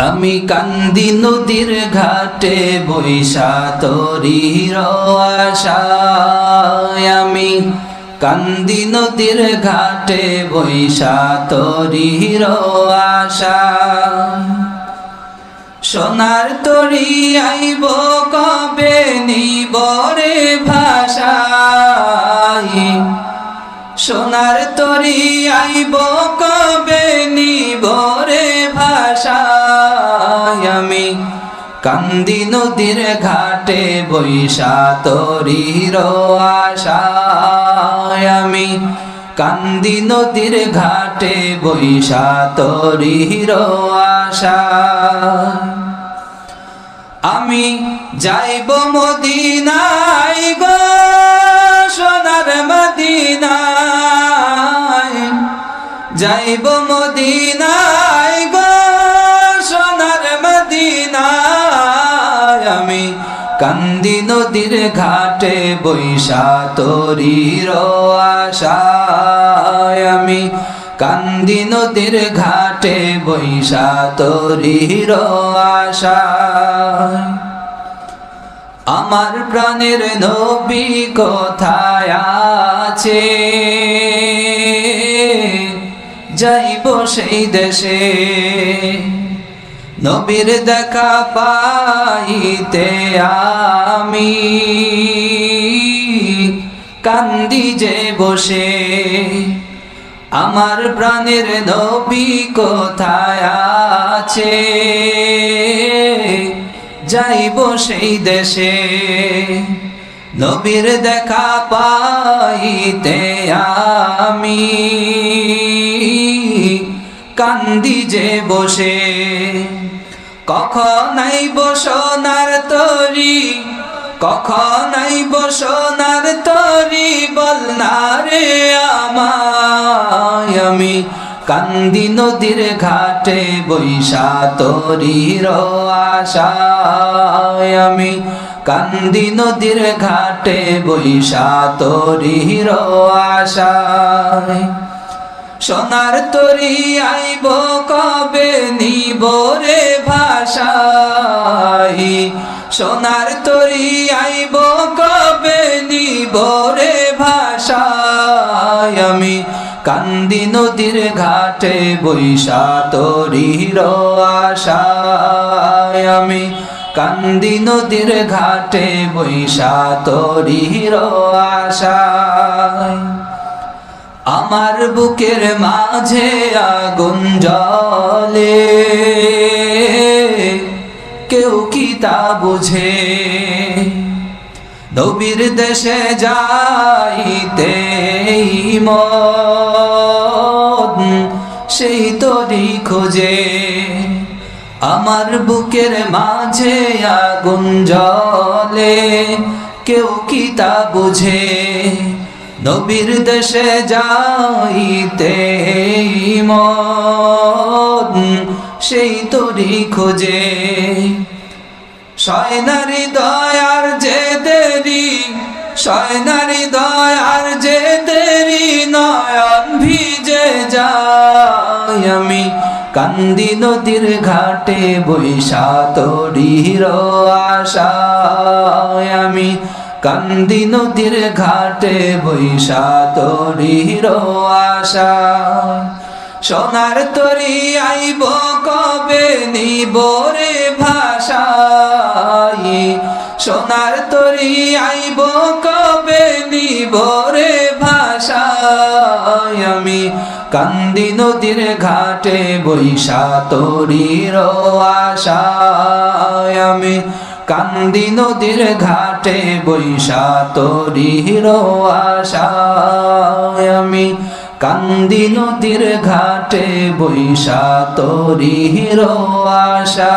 আমি কান্দি নদীর ঘাটে বৈশা তরির আশায় আমি কান্দি নদীর ঘাটে বৈশা তরির আশা সোনার তরি আইব কবে নিবরে ভাষায়? সোনার তরি আইব কবে কান্দি নদীর ঘাটে বৈশা তরির আশায় আমি। কান্দি নদীর ঘাটে বৈশা তরির আশা আমি যাইব মদিনায় গো, সোনার মদিনায়। যাইব মদিনায় কান্দি নদীর ঘাটে বৈশা তরির আশায় আমি কান্দি নদীর ঘাটে বৈশা তরির আশায়। আমার প্রাণের নবী কোথায় আছে? যাইব সেই দেশে। নবীর দেখা পাইতে আমি। কান্দি যে বসে, আমার প্রাণের নবী কোথায় আছে? যাইব সেই দেশে, নবীর দেখা পাইতে আমি। কান্দি যে বসে। কখনাই বসনার তরি, কখনাই বসনার তরি, বল না রে আমায়। আমি কান্দি নদীর ঘাটে বৈশা তরির আশায় আমি কান্দি নদীর ঘাটে বৈশা তরির আশায় সোনার তরি আইব কবে নিব রে ভাষাই? সোনার তরি আইব কবে নিব রে ভাষায় আমি কান্দি নদীর ঘাটে বৈশা তরির আশায়। আমি কান্দি নদীর ঘাটে বৈশা তরির আশায়। আমার বুকের মাঝে আগুন জলে কেউ কি তা বুঝে? নবীর দেশে যাইতে মন সেই তরি খোঁজে। আমার বুকের মাঝে আগুন জলে কেউ কি তা বুঝে? নবীর দেশে যাইতে মন, সেই তরি খোঁজে। সয়নারি দয়ার যে দেরি সয়নারি দয়ার যে দেরি, নয়ন ভিজে যায় আমি। কান্দি নদীর ঘাটে বৈশা তরির আশায় আমি। কান্দি নদীর ঘাটে বৈশা তরির আশা। সোনার তরি আইব কবে নিব রে ভাষাই? সোনার তরি আইব কবে নিব রে ভাষাই? আমি কান্দি নদীর ঘাটে বৈশা তরির আশায় আমি কান্দি নদীর ঘাটে বৈশা তরির আশায় আমি কান্দি নদীর ঘাটে বৈশা তরির আশা